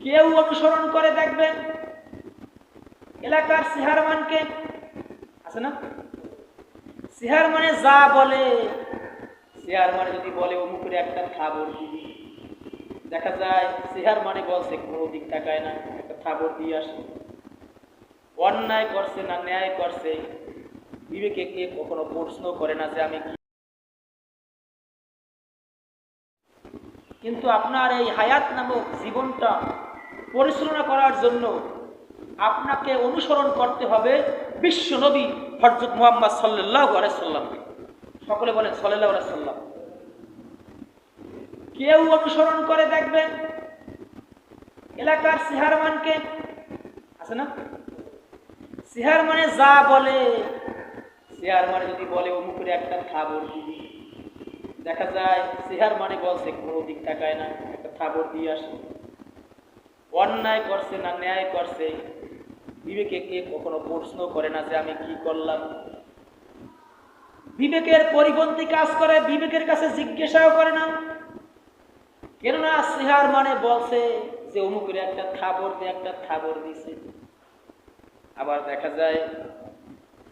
কেউ অনুসরণ করে দেখবেন। এলাকার সিহারমানকে আছে না? সিহার মানে যা বলে সিহার মানে যদি বলে, অমুকের একটা খাবার দিবি। দেখা যায় সিহার মানে বলছে কোনো দিক তাকায় না, একটা খাবার দিয়ে আসে। অন্যায় করছে না ন্যায় করছে, বিবেকে কে কখনো প্রশ্ন করে না যে আমি কিন্তু আপনার এই হায়াত নামক জীবনটা পরিচালনা করার জন্য আপনাকে অনুসরণ করতে হবে বিশ্ব নবী হজরত মোহাম্মদ সাল্লাহ আলাইসাল্লামকে সকলে বলেন সাল্লাহ আলাইসাল্লাম কেউ অনুসরণ করে দেখবেন এলাকার সিহারমানকে আছে না? সিহার মানে যা বলে সিহার মানে যদি বলে অমুকের একটা খাবার দিবি। দেখা যায় সিহার মানে বলছে কোনো দিক তাকায় না, একটা খাবার দিয়ে আসে। অন্যায় করছে না ন্যায় করছে? বিবেকে কে কখনো প্রশ্ন করে না যে আমি কি করলাম? বিবেকের পরিপন্থী কাজ করে, বিবেকের কাছে জিজ্ঞাসাও করে না। কেননা সিহার মানে বলছে যে অমুকের একটা থাবর দিয়ে একটা থাবর দিছে। আবার দেখা যায়,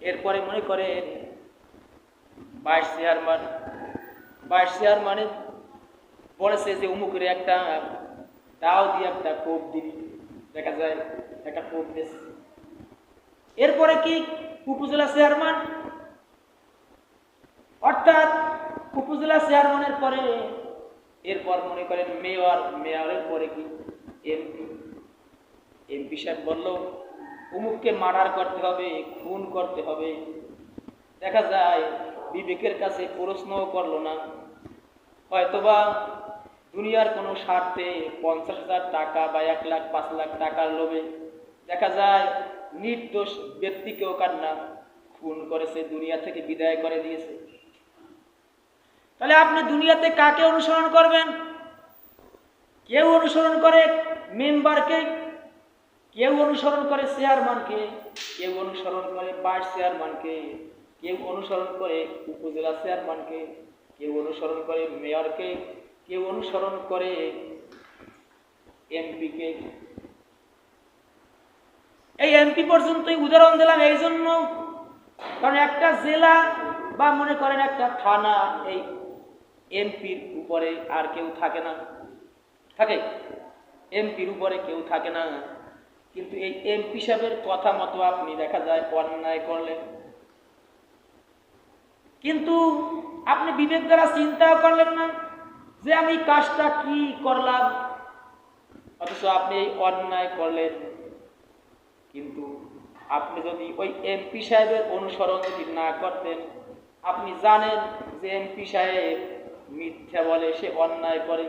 এরপরে মনে করে বাইশ সিহার মান বাইশ সিহার মানে বলেছে যে অমুকের একটা দাও দিয়ে একটা কোপ দিবি দেখা যায় একটা কোপ দিয়েছে। এরপরে কি উপজেলা চেয়ারম্যান অর্থাৎ উপজেলা চেয়ারম্যানের পরে এরপর মনে করেন মেয়র মেয়রের পরে কি? এমপি এমপি সাহেব বলল, অমুককে মার্ডার করতে হবে, খুন করতে হবে। দেখা যায় বিবেকের কাছে প্রশ্নও করল না। হয়তোবা দুনিয়ার কোনো স্বার্থে পঞ্চাশ হাজার টাকা বা এক লাখ, পাঁচ লাখ টাকার লোভে দেখা যায় নির্দোষ ব্যক্তিকেও কান্না, খুন করেছে, দুনিয়া থেকে বিদায় করে দিয়েছে। তাহলে আপনি দুনিয়াতে কাকে অনুসরণ করবেন? কেউ অনুসরণ করে মেম্বারকে, কেউ অনুসরণ করে চেয়ারম্যানকে, কেউ অনুসরণ করে পাঁচ চেয়ারম্যানকে, কেউ অনুসরণ করে উপজেলা চেয়ারম্যানকে, কেউ অনুসরণ করে মেয়রকে কেউ অনুসরণ করে এমপিকে এই এমপি পর্যন্তই উদাহরণ দিলাম এই জন্য। কারণ একটা জেলা বা মনে করেন একটা থানা, এই এমপির উপরে আর কেউ থাকে না। থাকে? এমপির উপরে কেউ থাকে না। কিন্তু এই এমপি সাহেবের কথা মতো আপনি দেখা যায় অন্যায় করলেন। কিন্তু আপনি বিবেক দ্বারা চিন্তাও করলেন না। যে আমি কাজটা কি করলাম? অথচ আপনি অন্যায় করলেন। কিন্তু আপনি যদি ওই এমপি সাহেবের অনুসরণ যদি না করতেন, আপনি জানেন যে এমপি সাহেব মিথ্যা বলে, সে অন্যায় করে।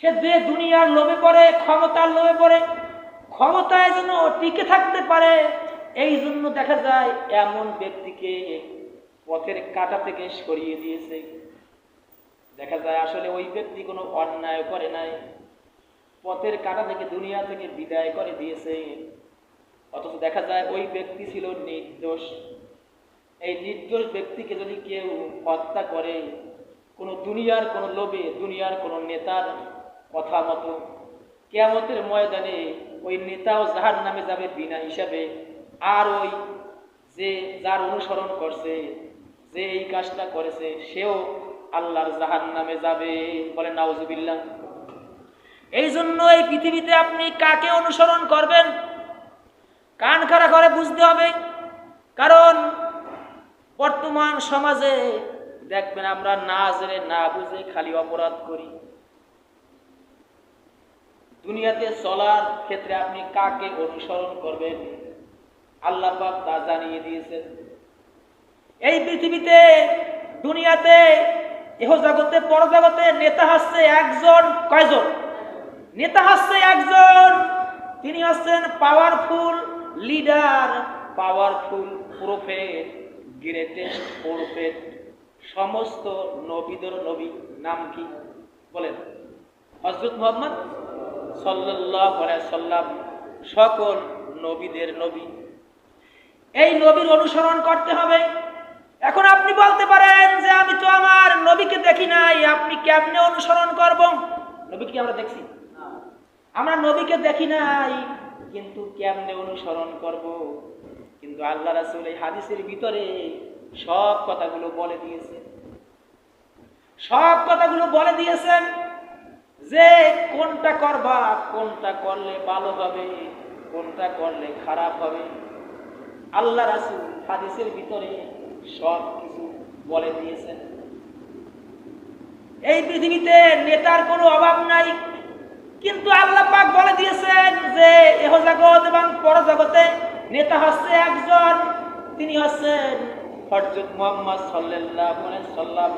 সে যে দুনিয়ার লোভে পড়ে, ক্ষমতার লোভে পড়ে, ক্ষমতায় যেন টিকে থাকতে পারে, এই জন্য দেখা যায় এমন ব্যক্তিকে পথের কাটা থেকে সরিয়ে দিয়েছে। দেখা যায় আসলে ওই ব্যক্তি কোনো অন্যায় করে নাই, পথের কাটা থেকে দুনিয়া থেকে বিদায় করে দিয়েছে। অথচ দেখা যায় ওই ব্যক্তি ছিল নির্দোষ। এই নির্দোষ ব্যক্তিকে যদি কেউ হত্যা করে, কোনো দুনিয়ার কোনো লোভে, দুনিয়ার কোনো নেতার কথা মতো, কেয়ামতের ময়দানে ওই নেতাও যাহার নামে যাবে বিনা হিসাবে। আর ওই যে যার অনুসরণ করছে, যে এই কাজটা করেছে, সেও আল্লাহর জাহান নামে যাবে। বলে নাউজুবিল্লাহ। এই জন্য এই পৃথিবীতে আপনি কাকে অনুসরণ করবেন? কান খাড়া করে বুঝতে হবে। কারণ বর্তমান সমাজে দেখবেন আমরা না জেনে, না বুঝে খালি অপরাধ করি। দুনিয়াতে চলার ক্ষেত্রে আপনি কাকে অনুসরণ করবেন? আল্লাহ তা জানিয়ে দিয়েছেন। এই পৃথিবীতে, দুনিয়াতে এহ জগতে পরজগতে নেতা হচ্ছে একজন, কয়জন? নেতা হচ্ছে একজন। তিনি হচ্ছেন powerful leader powerful prophet greatest prophet সমস্ত নবীদের নবী নাম কি? বলেন। হজরত মোহাম্মদ সাল্লাহ সাল্লাম, সকল নবীদের নবী। এই নবীর অনুসরণ করতে হবে। এখন আপনি বলতে পারেন যে আমি তো আমার নবীকে দেখি নাই, আপনি কেমনে অনুসরণ করব? নবীকে আমরা দেখছি? আমরা নবীকে দেখি নাই, কিন্তু কেমনে অনুসরণ করব? কিন্তু আল্লাহ রাসূল এই হাদিসের ভিতরে সব কথাগুলো বলে দিয়েছে। সব কথাগুলো বলে দিয়েছেন যে কোনটা করবা, কোনটা করলে ভালো হবে, কোনটা করলে খারাপ হবে। আল্লাহ রাসূল হাদিসের ভিতরে সব কিছু বলে দিয়েছেন। এই পৃথিবীতে নেতার কোনো অভাব নাই। কিন্তু আল্লাহ পাক বলে দিয়েছেন যে এহ জগৎ এবং পরজগতে নেতা হচ্ছে একজন, তিনি হচ্ছেন হযরত মুহাম্মদ আলাইহি সাল্লাম।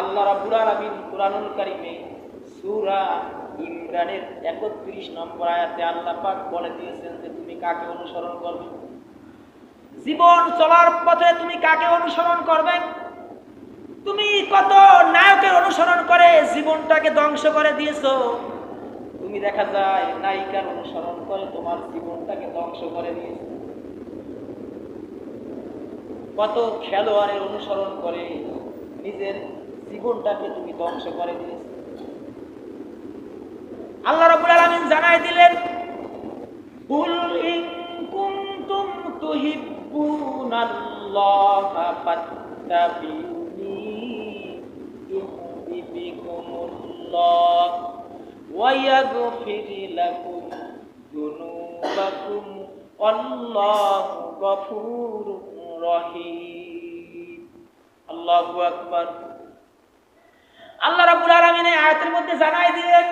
আল্লাহ রাব্বুল আলামিন কুরআনুল কারীমে সূরা ইমরানের 31 নম্বর আয়াতে আল্লাহ পাক বলে দিয়েছেন যে, তুমি কাকে অনুসরণ করবে? জীবন চলার পথে তুমি কাকে অনুসরণ করবে? তুমি কত নায়কের অনুসরণ করে জীবনটাকে ধ্বংস করে দিয়েছ? তুমি দেখা যায় নায়িকার অনুসরণ করে তোমার জীবনটাকে ধ্বংস করে দিয়েছ। কত খেলোয়াড়ের অনুসরণ করে নিজের জীবনটাকে তুমি ধ্বংস করে দিয়েছ। আল্লাহ রাব্বুল আলামিন জানাই দিলেন, কুল ইন কুনতুম তুহিব্বুনাল্লাহা ফাত্তাবিউনি ওয়া ইয়াগফির লাকুম যুনুবাকুম, আল্লাহু গফুরুর রহিম। আল্লাহু আকবার। আল্লাহ রাব্বুল আলামিন আয়াতের মধ্যে জানাই দিলেন,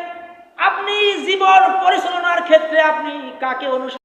আপনি জীবন পরিচালনার ক্ষেত্রে আপনি কাকে অনুসরণ